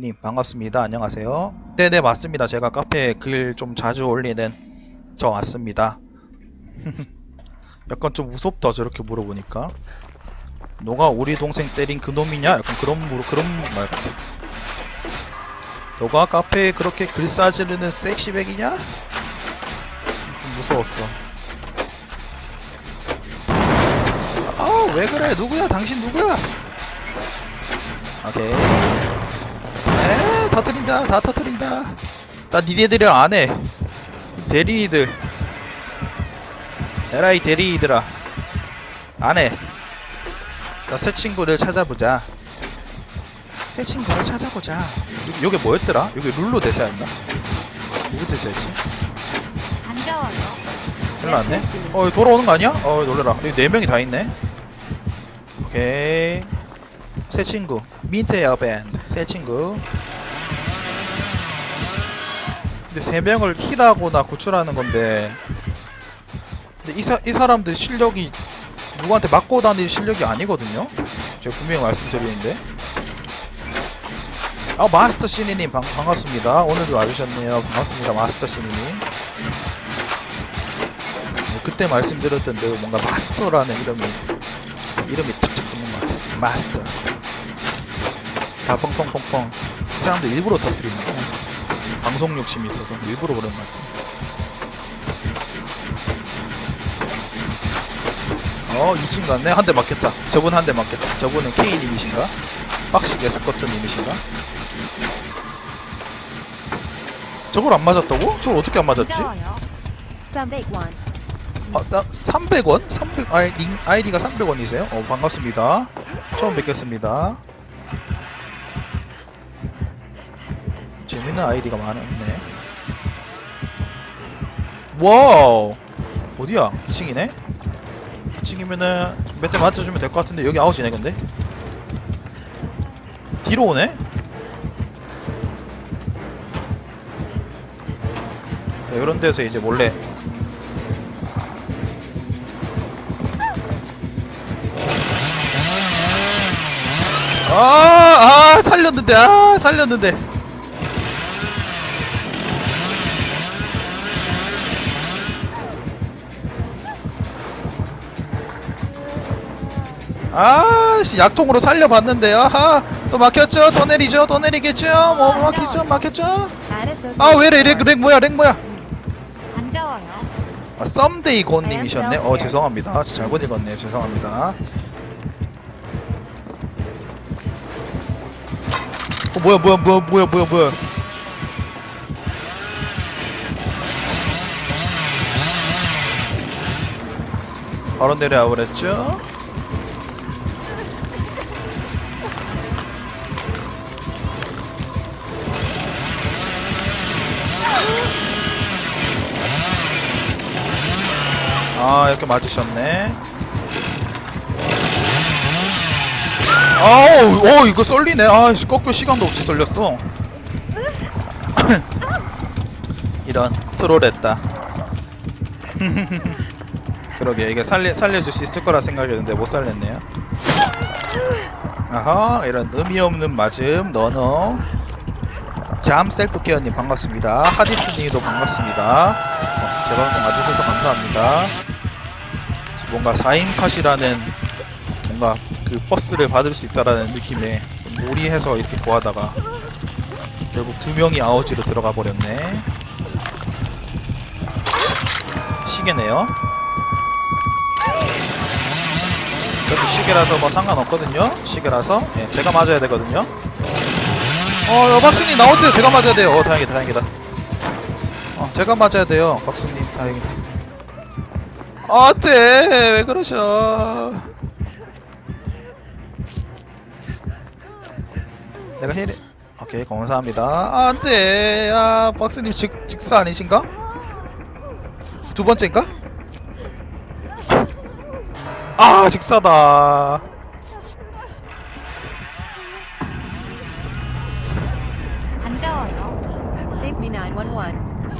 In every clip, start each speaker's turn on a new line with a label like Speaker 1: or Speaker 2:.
Speaker 1: 샤이니님 반갑습니다. 안녕하세요. 네네 맞습니다. 제가 카페에 글 좀 자주 올리는 저 맞습니다. 약간 좀 무섭다 저렇게 물어보니까. 너가 우리 동생 때린 그 놈이냐? 약간 그런 물 그런 말 같아. 너가 카페에 그렇게 글 싸지르는 섹시백이냐? 좀 무서웠어. 아왜 그래? 누구야? 당신 누구야? 오케이. 에, 터트린다, 다 터트린다. 나 니네들이랑 안 해. 대리이들. 에라이 대리이들아. 안 해. 나 새 친구를 찾아보자. 새 친구를 찾아보자. 여기 뭐였더라? 여기 룰로 대사였나? 누구 대사였지?
Speaker 2: 반가워요.
Speaker 1: 큰일 났네. 어, 돌아오는 거 아니야? 어, 놀래라. 여기 네 명이 다 있네. 오케이. 새 친구. 민트 에어 밴드. 새 친구. 근데 세 명을 킬하거나 구출하는 건데. 근데 이, 사, 이 사람들 실력이 누구한테 맞고 다닐 실력이 아니거든요? 제가 분명히 말씀드리는데. 아, 마스터 시니님 반, 반갑습니다. 오늘도 와주셨네요. 반갑습니다. 마스터 시니님. 뭐 그때 말씀드렸던 그 뭔가 마스터라는 이름이 이름이 탁탁 붙는 것 같아. 마스터. 다 펑펑펑펑. 이 사람들 일부러 터뜨리는 거야. 방송 욕심이 있어서 일부러 그런 것 같아. 어, 이층 갔네. 한 대 맞겠다. 저분 한 대 맞겠다. 저분은 K님이신가? 빡식 에스커트님이신가? 저걸 안 맞았다고? 저걸 어떻게 안 맞았지?
Speaker 2: 반가워요. 301.
Speaker 1: 아, 싸, 300원? 300, 아이, 링, 아이디가 300원이세요? 어, 반갑습니다. 처음 뵙겠습니다. 재밌는 아이디가 많았네. 와우! 어디야? 2층이네? 2층이면은 몇 대 맞춰주면 될 것 같은데, 여기 아웃이네, 근데? 뒤로 오네? 네, 이런 데서 이제 몰래 아, 아, 살렸는데, 아, 살렸는데. 아, 씨, 약통으로 살려봤는데, 아하, 또 막혔죠? 더 내리죠? 더 내리겠죠? 뭐, 막혔죠? 막혔죠?
Speaker 2: 알았어.
Speaker 1: 아, 왜 렉, 렉, 렉 뭐야, 렉 뭐야?
Speaker 2: 반가워요.
Speaker 1: 아, 썸데이 곤님이셨네. 어, 죄송합니다. 잘못 읽었네요. 죄송합니다. 어, 뭐야, 뭐야, 뭐야, 뭐야, 뭐야, 뭐야. 바로 내려와 그랬죠? 아, 이렇게 맞으셨네. 아우, 어, 이거 썰리네. 아, 씨, 꺾을 시간도 없이 썰렸어. 이런, 트롤했다. 그러게, 이게 살리, 살려줄 수 있을 거라 생각했는데 못 살렸네요. 아하, 이런 의미 없는 맞음, 너너. 잠 셀프케어님 반갑습니다. 하디스님도 반갑습니다. 어, 제 방송 와주셔서 감사합니다. 뭔가 4인 팟이라는 뭔가 그 버스를 받을 수 있다라는 느낌에 좀 무리해서 이렇게 구하다가 결국 두 명이 아우지로 들어가 버렸네. 시계네요. 저도 시계라서 뭐 상관없거든요. 시계라서 예, 제가 맞아야 되거든요. 어, 여 박스님 나오세요. 제가 맞아야 돼요. 어, 다행이다, 다행이다. 어, 제가 맞아야 돼요. 박스님, 다행이다. 아, 돼. 왜 그러셔. 내가 힐, 오케이, 감사합니다. 아, 안 돼. 아, 박스님 직, 직사 아니신가? 두 번째인가? 아, 직사다.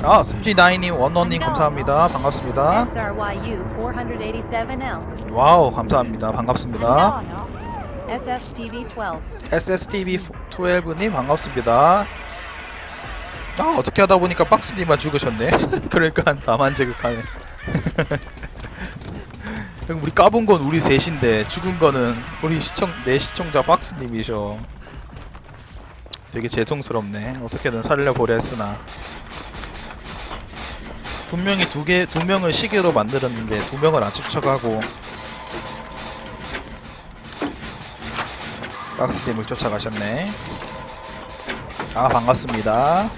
Speaker 1: 아, 습지9님, 원원님 감사합니다. 반갑습니다.
Speaker 2: SRYU 487L.
Speaker 1: 와우, 감사합니다. 반갑습니다.
Speaker 2: SSTV 12.
Speaker 1: SSTV12님 반갑습니다. 아 어떻게 하다 보니까 박스님만 죽으셨네. 그러니까 나만 제극하네. 우리 까본 건 우리 셋인데 죽은 거는 우리 시청 내 시청자 박스님이셔. 되게 죄송스럽네. 어떻게든 살려보려 했으나 분명히 두 개 두 명을 시계로 만들었는데 두 명을 안 쫓아가고 박스님을 쫓아가셨네. 아 반갑습니다.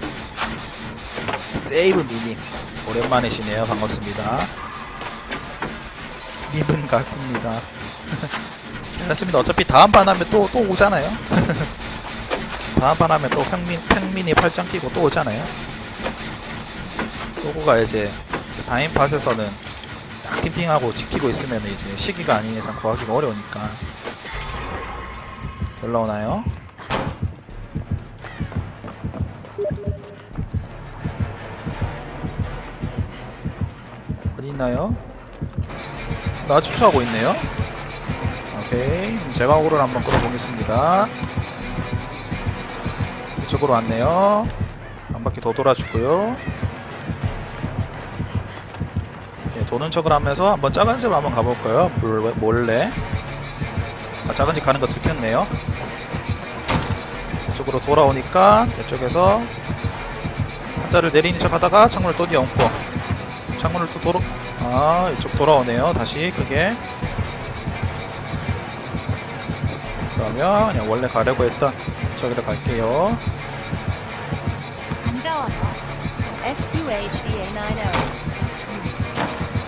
Speaker 1: 세이브 미님 오랜만이시네요. 반갑습니다. 님은 같습니다. 괜찮습니다. 어차피 다음 판 하면 또 또 오잖아요. 다음 판 하면 또 평민 평민이 팔짱 끼고 또 오잖아요. 또고가 이제 4인 팟에서는 딱 캠핑하고 지키고 있으면 이제 시기가 아닌 이상 구하기가 어려우니까 올라오나요? 어디 있나요? 나 추천하고 있네요. 오케이. 오를 한번 끌어보겠습니다. 이쪽으로 왔네요. 한 바퀴 더 돌아주고요. 도는 척을 하면서 한번 작은 집 한번 가볼까요? 몰래. 아, 작은 집 가는 거 들켰네요. 이쪽으로 돌아오니까 이쪽에서 한자를 내리는 척 하다가 창문을 또 띄엄고 창문을 또 도로 아 이쪽 돌아오네요 다시 크게 그러면 그냥 원래 가려고 했던 저기로 갈게요
Speaker 2: 반가워요. SQHDA90.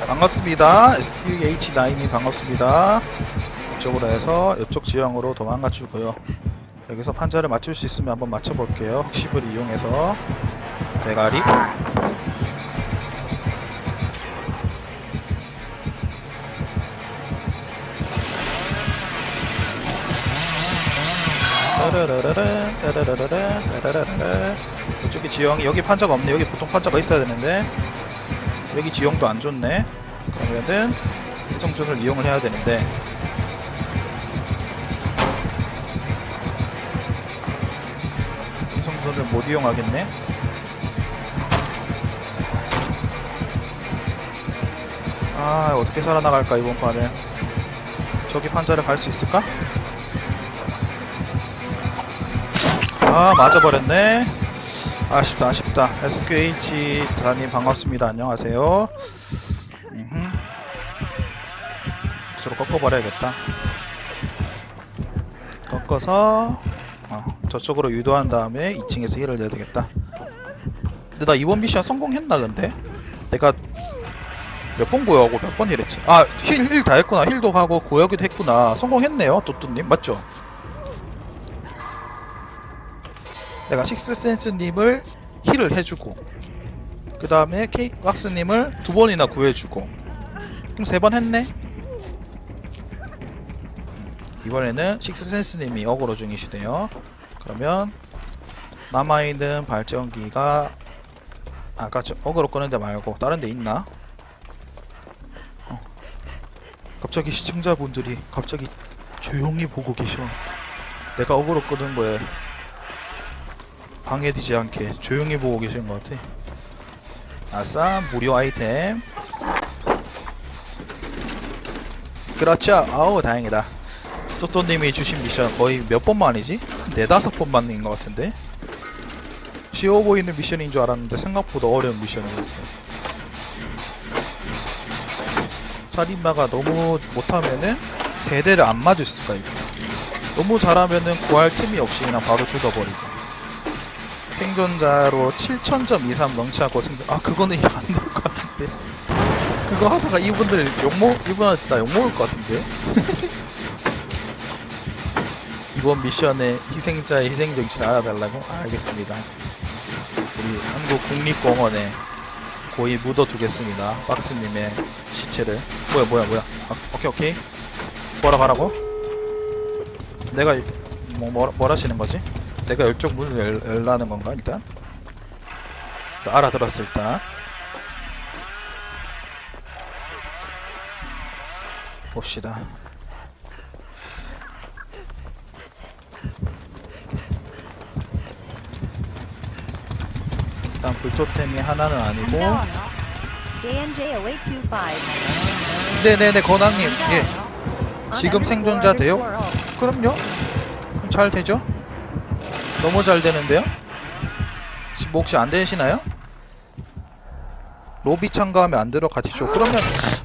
Speaker 1: 반갑습니다. SQH9이 반갑습니다. 이쪽으로 해서 이쪽 지형으로 도망가 주고요. 여기서 판자를 맞출 수 있으면 한번 맞춰볼게요. 흑십을 이용해서. 대가리. 이쪽에 지형이 여기 판자가 없네. 여기 보통 판자가 있어야 되는데 여기 지형도 안 좋네. 그러면은 해성준을 이용을 해야 되는데. 해성준을 못 이용하겠네. 아 어떻게 살아나갈까 이번 판은. 저기 판자를 갈 수 있을까? 아 맞아버렸네 아쉽다 아쉽다. SQH 단님 반갑습니다. 안녕하세요. 음흠. 저로 꺾어버려야겠다. 꺾어서 어, 저쪽으로 유도한 다음에 2층에서 힐을 내야 되겠다. 근데 나 이번 미션 성공했나 근데? 내가 몇 번 고여하고 몇 번 힐했지? 아힐 힐 다 했구나. 힐도 하고 고여기도 했구나. 성공했네요 또또님. 맞죠? 내가 식스센스님을 힐을 해주고 그 다음에 케이왁스님을 두 번이나 구해주고 그럼 세 번 했네 이번에는 식스센스님이 어그로 중이시대요 그러면 남아있는 발전기가 아까 저 어그로 끄는 데 말고 다른 데 있나? 어. 갑자기 시청자분들이 갑자기 조용히 보고 계셔 내가 어그로 끄는 거에 방해되지 않게 조용히 보고 계신 것 같아. 아싸, 무료 아이템. 그렇죠. 아우, 다행이다. 또또님이 주신 미션 거의 몇 번 만이지? 네다섯 번 만인 것 같은데? 쉬워 보이는 미션인 줄 알았는데 생각보다 어려운 미션이었어. 살인마가 너무 못하면은 세대를 안 맞을 수가 있고 너무 잘하면은 구할 틈이 없이 그냥 바로 죽어버리고 생존자로 7,000점 이상 명치하고 생존 아 그거는 안 될 것 같은데. 그거 하다가 이분들 욕먹 이분한테 나 욕먹을 것 같은데. 이번 미션에 희생자의 희생 정신 알아달라고? 아, 알겠습니다. 우리 한국 국립공원에 고이 묻어두겠습니다. 박스님의 시체를. 뭐야 뭐야 뭐야. 아, 오케이 오케이. 뭐라 가라고? 내가 뭐, 뭐, 뭘 하시는 거지? 내가 열쪽 문을 열, 열라는 건가 일단? 알아들었어 일단. 봅시다. 일단 불토템이 하나는 아니고. 네네네 건왕님. 예. 지금 생존자 돼요? 그럼요. 잘 되죠? 너무 잘 되는데요 지금 뭐 혹시 안 되시나요? 로비 참가하면 안 들어가지죠 그러면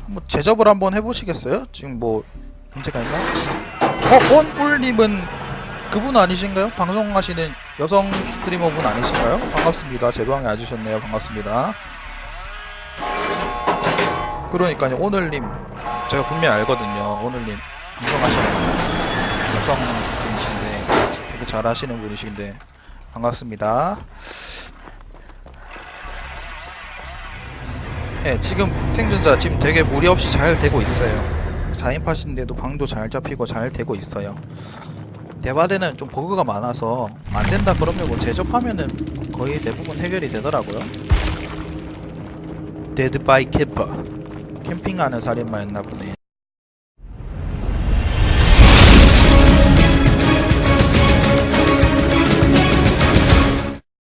Speaker 1: 뭐 제접을 한번 해보시겠어요? 지금 뭐 문제가 있나? 어? 원뿔님은 그분 아니신가요? 방송하시는 여성 스트리머분 아니신가요? 반갑습니다 제 방에 와주셨네요 반갑습니다 그러니까요 오늘님 제가 분명히 알거든요 오늘님 방송하시는 여성 분이신데 되게 잘 하시는 분이신데 반갑습니다. 예 지금 생존자 지금 되게 무리 없이 잘 되고 있어요. 4인 팟인데도 방도 잘 잡히고 잘 되고 있어요. 대바대는 좀 버그가 많아서 안 된다 그러면 뭐 제접하면은 거의 대부분 해결이 되더라고요. 데드 바이 캠퍼. 캠핑하는 살인마였나 보네